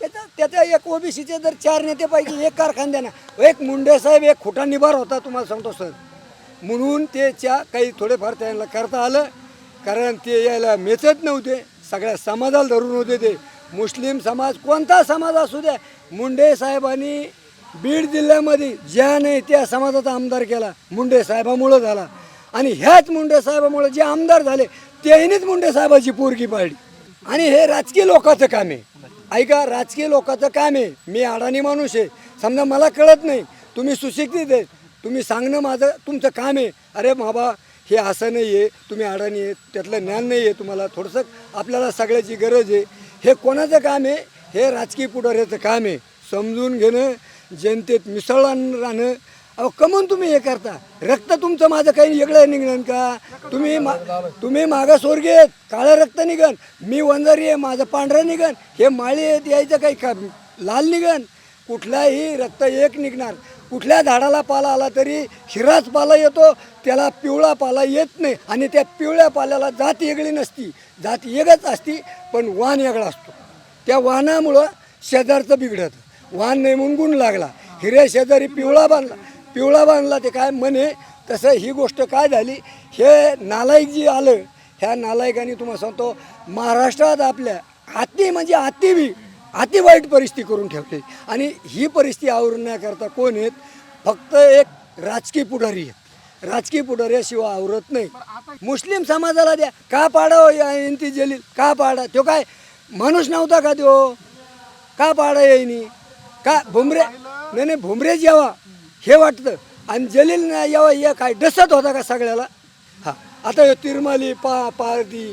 त्याचा त्याचा एक ओबीसीचे जर चार नेते पाहिजे एक कारखानद्यानं एक मुंडे साहेब एक खोटा निभार होता तुम्हाला सांगतो सर. म्हणून त्याच्या काही थोडेफार त्यांना करता आलं कारण ते यायला मेचत नव्हते सगळ्या समाजाला धरून होते ते. मुस्लिम समाज कोणता समाज असू द्या मुंडे साहेबांनी बीड जिल्ह्यामध्ये ज्या नाही त्या समाजाचा आमदार केला मुंडे साहेबामुळं झाला. आणि ह्याच मुंडे साहेबामुळे जे आमदार झाले त्यांनीच मुंडे साहेबाची पोरगी पाडली. आणि हे राजकीय लोकांचं काम आहे. ऐका राजकीय लोकांचं काम आहे. मी अडाणी माणूस आहे. समजा मला कळत नाही. तुम्ही सुशिक्षित आहे. तुम्ही सांगणं माझं तुमचं काम आहे. अरे बाबा हे असं नाही आहे. तुम्ही अडाणी आहे. त्यातलं ज्ञान नाही आहे तुम्हाला. थोडंसं आपल्याला सगळ्याची गरज आहे. हे कोणाचं काम आहे? हे राजकीय पुढाऱ्याचं काम आहे. समजून घेणं जनतेत मिसळून राहणं अहो कमून तुम्ही हे करता. रक्त तुमचं माझं काही वेगळं निघणं का? तुम्ही मा तुम्ही मागासवर्गीय आहेत काळं रक्त निघण मी वंजारी आहे माझं पांढरं निघन. हे माळी आहेत यायचं काही का लाल निघण कुठलाही रक्त एक निघणार. कुठल्या झाडाला पाला आला तरी हिराच पाला येतो त्याला पिवळा पाला येत नाही आणि त्या पिवळ्या पाल्याला जात वेगळी नसती. जात एकच असती पण वाहन वेगळा असतो. त्या वाहनामुळं शेजारचं बिघडतं. वाहन नाही म्हणून गुण लागला. हिऱ्या शेजारी पिवळा बांधला. पिवळा बांधला ते काय म्हणे तसं ही गोष्ट काय झाली? हे नालायक जी आलं ह्या नालायकाने तुम्हाला सांगतो महाराष्ट्रात आपल्या अति म्हणजे अति बी अति वाईट परिस्थिती करून ठेवते. आणि ही परिस्थिती आवरण्याकरता कोण आहेत? फक्त एक राजकीय पुढारी आहेत. राजकीय पुढाऱ्याशिवाय आवरत नाही. मुस्लिम समाजाला द्या. का पाडावं या इंती जलील का पाडा? तो काय माणूस नव्हता का तो? का पाडा येईनी का भुमरे? नाही नाही भुमरे जेव्हा हे वाटतं. आणि जलील नाही यावा या काय डसत होता का सगळ्याला? हा. आता ह्यो तिरमाली पा पारदी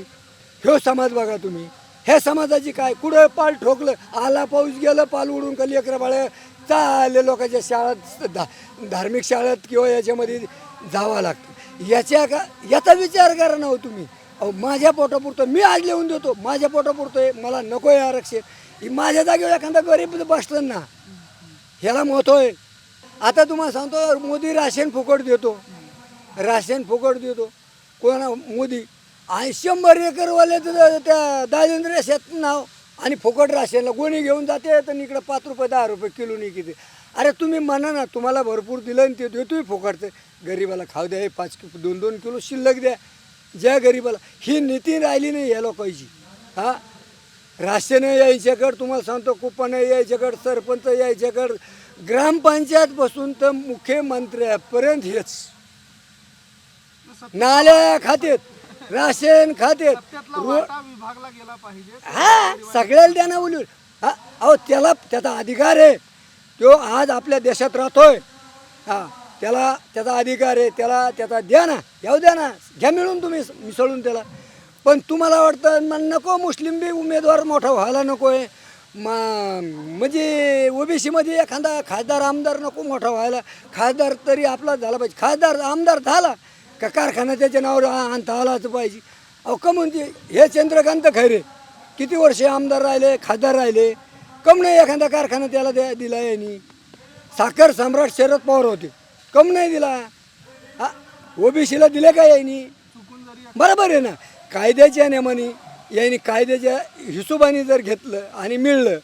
ह्यो समाज बघा तुम्ही. ह्या समाजाची काय? कुठं पाल ठोकलं आला पाऊस गेलं पाल उडून का लेकरं बाळ चालले लोकांच्या शाळेत धा धार्मिक शाळेत किंवा याच्यामध्ये जावं लागतं. याच्या का याचा विचार करा ना हो तुम्ही. अहो माझ्या पोटापुरतं मी आज लिहून देतो. माझ्या पोटापुरतं आहे मला नको आहे आरक्षण. ही माझ्या जागेवर एखादा गरीब बसलं ना ह्याला महत्त्व आहे. आता तुम्हाला सांगतो मोदी राशन फुकट देतो. राशन फुकट देतो. कोणा मोदी. आणि शंभर एकरवाले तर त्या दाजेंद्र शेत नाव आणि फुकट राशनला गोणी घेऊन जाते तर इकडं पाच रुपये दहा रुपये किलो नाही किती. अरे तुम्ही म्हणा ना तुम्हाला भरपूर दिलं आणि ते देतोय फुकटचं गरीबाला खाऊ द्या हे पाच किलो दोन दोन किलो शिल्लक द्या. ज्या गरीबाला ही नीती राहिली नाही या लोकांची. हां? राशन यायच्याकडं तुम्हाला सांगतो कुपन यायच्याकडं सरपंच यायच्याकडं ग्रामपंचायतपासून तर मुख्यमंत्र्यापर्यंत हेच. नाल्या खातेत राशन खातेत. त्यातला रो वाटा विभागला गेला पाहिजे. हा सगळ्याला द्या उलून हा अहो त्याला त्याचा अधिकार आहे. तो आज आपल्या देशात राहतोय. हा त्याला त्याचा अधिकार आहे. त्याला त्याचा द्या ना. याऊ द्या ना. घ्या मिळून तुम्ही मिसळून त्याला. पण तुम्हाला वाटतं मग नको मुस्लिम बी उमेदवार मोठा व्हायला नको आहे मा म्हणजे ओबीसीमध्ये एखादा खासदार आमदार नको मोठा व्हायला. खासदार तरी आपला झाला पाहिजे. खासदार आमदार झाला का कारखाना त्याच्या नावावर आणता आलाच पाहिजे. अहो का म्हणते हे चंद्रकांत खैरे किती वर्ष आमदार राहिले खासदार राहिले? कम नाही एखादा कारखाना त्याला द्या दिला यांनी. साखर सम्राट शरद पवार होते. कम नाही दिला. हा ओबीसीला दिले का यांनी? बरोबर आहे ना. कायद्याच्या नियमाने यांनी कायद्याच्या हिशोबाने जर घेतलं आणि मिळलं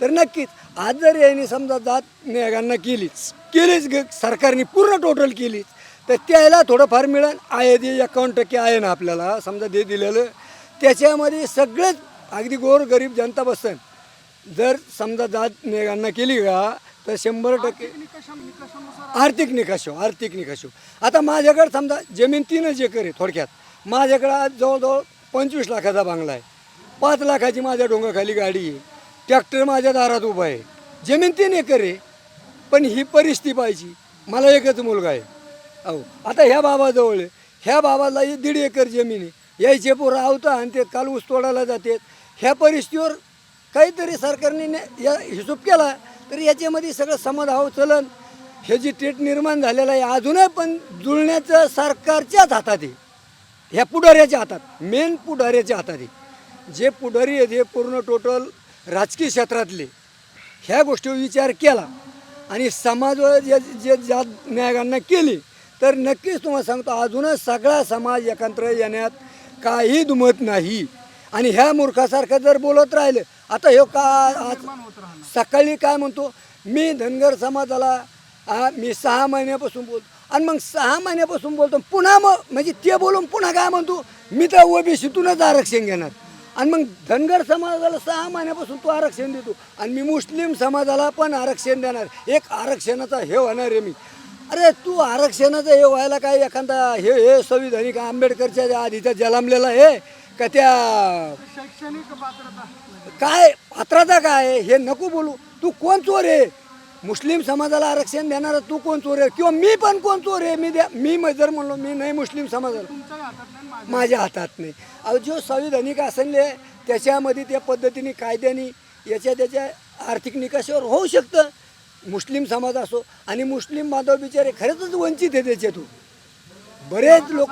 तर नक्कीच आज जर यांनी समजा जात नियमांना केलीच केलीच ग सरकारने पूर्ण टोटल केलीच तर त्याला थोडंफार मिळेल. आहे ते एकावन्न टक्के आहे ना आपल्याला समजा ते दिलेलं त्याच्यामध्ये सगळेच अगदी गोर गरीब जनता बसन. जर समजा जात नियमांना केली का तर शंभर टक्के आर्थिक निकष आर्थिक निकष. आता माझ्याकडे समजा जमीन तीनच एकर आहे थोडक्यात. माझ्याकडं आज जवळजवळ पंचवीस लाखाचा बांगला आहे. पाच लाखाची माझ्या डोंगाखाली गाडी आहे. ट्रॅक्टर माझ्या दारात उभा आहे. जमीन तीन एकर आहे. पण ही परिस्थिती पाहिजे. मला एकच मुलगा आहे. अहो आता ह्या बाबाजवळ आहे. ह्या बाबाला दीड एकर जमीन आहे. यायचे पोरं आवतं आणि ते काल ऊस तोडायला जातात. ह्या परिस्थितीवर काहीतरी सरकारने या हिशोब केला तर याच्यामध्ये सगळं समधाव चलन. हे जे टेट निर्माण झालेलं आहे अजूनही पण जुळण्याचं सरकारच्याच हातात आहे. ह्या पुढाऱ्याच्या हातात मेन पुढाऱ्याच्या हातात आहे जे पुढारी आहेत हे पूर्ण टोटल राजकीय क्षेत्रातले. ह्या गोष्टीवर विचार केला आणि समाजावर जे जे ज्या न्यायागांना केली तर नक्कीच तुम्हाला सांगतो अजूनच सगळा समाज एकत्र येण्यात काही दुमत नाही. आणि ह्या मूर्खासारखं जर बोलत राहिलं आता हे का आज सकाळी काय म्हणतो मी धनगर समाजाला मी सहा महिन्यापासून बोलतो. आणि मग सहा महिन्यापासून बोलतो पुन्हा मग म्हणजे ते बोलून पुन्हा काय म्हणतो मी तर ओबीसीतूनच आरक्षण घेणार. आणि मग धनगर समाजाला सहा महिन्यापासून तू आरक्षण देतो आणि मी मुस्लिम समाजाला पण आरक्षण देणार. एक आरक्षणाचा हे होणार आहे मी. अरे तू आरक्षणाचं हे व्हायला काय एखादा हे हे संविधानिक आंबेडकरच्या आधीचा जन्मलेला आहे का त्या शैक्षणिक पात्रता. काय पात्रता काय? हे नको बोलू. तू कोण चोर आहे? मुस्लिम समाजाला आरक्षण देणारा तू कोण चोर आहे? किंवा मी पण कोण चोर आहे? मी द्या मी म- जर म्हणलो मी नाही मुस्लिम समाजाला. माझ्या हातात नाही. अहो जो संविधानिक असले त्याच्यामध्ये त्या पद्धतीने कायद्याने याच्या त्याच्या आर्थिक निकषावर होऊ शकतं. मुस्लिम समाज असो आणि मुस्लिम बांधव बिचारे खरंच वंचित आहे त्याच्यातून. बरेच लोक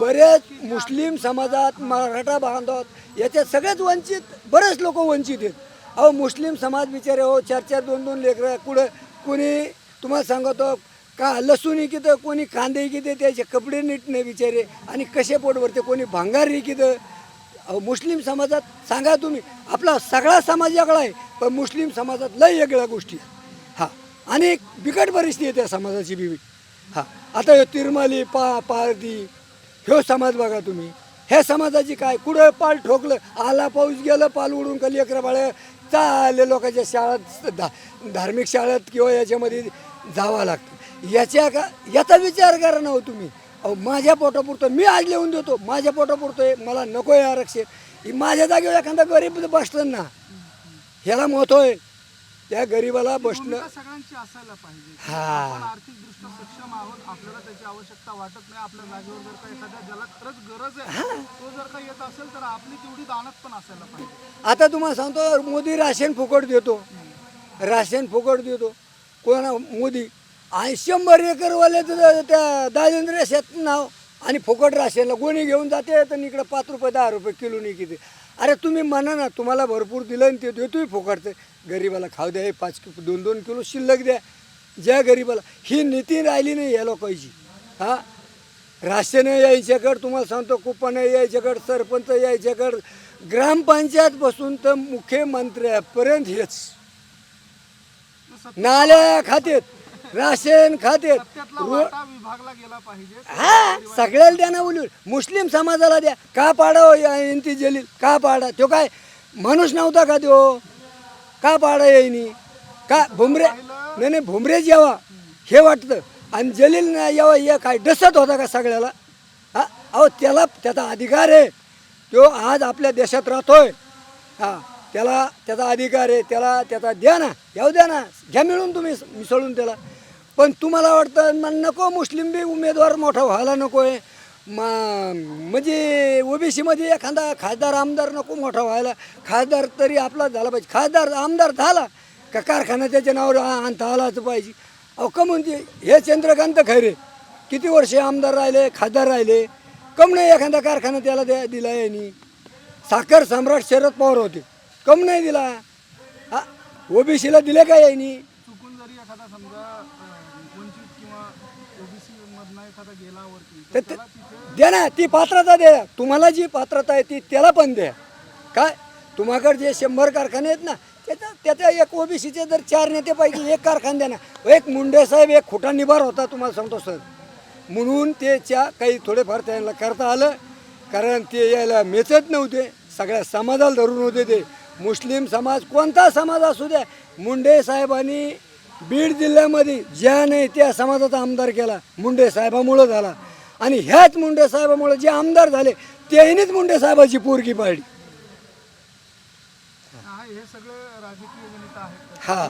बरेच मुस्लिम समाजात मराठा बांधवात याच्यात सगळेच वंचित बरेच लोक वंचित आहेत. अहो मुस्लिम समाज बिचारे हो चार चार दोन दोन लेकरं कुठं कोणी तुम्हाला सांगतो का लसूण इकितं कोणी कांदे इकिते त्याचे कपडे नीट नाही बिचारे. आणि कसे पोट भरते कोणी भांगार इकितं अहो मुस्लिम समाजात सांगा तुम्ही आपला सगळा समाज वेगळा आहे पण मुस्लिम समाजात लय वेगळ्या गोष्टी आहेत. हा आणि बिकट परिस्थिती आहे त्या समाजाची बी हा आता हे तिरमाली पा पारदी ह्यो समाज बघा तुम्ही. ह्या समाजाची काय कुठं पाल ठोकलं आला पाऊस गेलं पाल उडून कली अकरा आता आले लोकांच्या शाळेत धा धार्मिक शाळेत किंवा याच्यामध्ये जावं लागतं? याच्या का याचा विचार करा ना हो तुम्ही. अहो माझ्या पोटापुरतं मी आज लिहून देतो. माझ्या पोटापुरतं आहे मला नको आहे आरक्षण. ही माझ्या जागेवर एखादा गरीब बसलं ना ह्याला महत्त्व आहे. त्या गरीबाला बसणं सगळ्यांची असायला पाहिजे. हा. आर्थिकदृष्ट्या सक्षम आहोत आपल्याला त्याची आवश्यकता वाटत नाही आपल्या जागेवर जर का एखाद्या ज्याला खरंच गरज आहे तो जर का येत असेल तर आपली तेवढी दानत पण असायला पाहिजे. आता तुम्हाला सांगतो मोदी राशन फुकट देतो. राशन फुकट देतो. कोणा मोदी आणि शंभर एकरवाले तर त्या दारिद्र्य शेत नाव आणि फुकट राशनला कोणी घेऊन जाते तर इकडं पाच रुपये दहा रुपये किलोनी किती अरे तुम्ही म्हणा ना तुम्हाला भरपूर दिलं आणि ते देतोय फुकटचं. गरीबाला खाऊ द्या हे पाच कि- दोन दोन किलो शिल्लक द्या. ज्या गरीबाला ही नीती राहिली नाही या लोकांची. हां? राशन यायच्याकडं तुम्हाला सांगतो कुपन यायच्याकडं सरपंच यायच्याकडं ग्रामपंचायतपासून तर मुख्यमंत्र्यापर्यंत हेच. नाल्या खातेत राशन खातेत. विभागला गेला पाहिजे. हा सगळ्याला द्या ना बोलून मुस्लिम समाजाला द्या. का पाडा या इंती जलील? का पाडा? तो काय माणूस नव्हता का तो? का पाडा येईनी? का भुमरे नाही नाही भुमरेच यावा. हे वाटतं. आणि जलील नाही यावा या काय डसत होता का सगळ्याला? हा? अहो त्याला त्याचा अधिकार आहे. तो आज आपल्या देशात राहतोय. हा त्याला त्याचा अधिकार आहे. त्याला त्याचा द्या ना. येऊ द्या ना. घ्या मिळून तुम्ही मिसळून त्याला. पण तुम्हाला वाटतं मग नको मुस्लिम बी उमेदवार मोठा व्हायला नको आहे म्हणजे ओबीसीमध्ये एखादा खासदार आमदार नको मोठा व्हायला. खासदार तरी आपला झाला पाहिजे. खासदार आमदार झाला का कारखाना त्याच्या नावावर आणता आलाच पाहिजे. अहो का म्हणजे हे चंद्रकांत खैरे किती वर्षे आमदार राहिले खासदार राहिले. कम नाही एखादा कारखाना त्याला द्या दिला यांनी. साखर सम्राट शरद पवार होते. कम नाही दिला. हा ओबीसीला दिले का यांनी? चुकून जरी एखादा समजा अं, वंचित किंवा ओबीसी मधनं एखादा गेला वरती तर ते- द्या ना ती पात्रता द्या. तुम्हाला जी पात्रता आहे ती त्याला पण द्या. काय? तुम्हाकडे जे शंभर कारखाने आहेत ना त्याचा त्याच्या एक ओबीसीचे जर चार नेतेपैकी एक कारखाना द्या ना. एक मुंडे साहेब एक खोटा निभार होता तुम्हाला सांगतो सर. म्हणून त्याच्या काही थोडेफार त्यांना करता आलं. कारण ते यायला मेचत नव्हते. सगळ्या समाजाला धरून होते ते. मुस्लिम समाज कोणता समाज असू द्या मुंडे साहेबांनी बीड जिल्ह्यामध्ये ज्या नाही त्या समाजाचा आमदार केला. मुंडे साहेबामुळं झाला. आणि ह्याच मुंडे साहेबामुळे जे आमदार झाले त्यांनीच मुंडे साहेबाची पोरगी पाडली. हा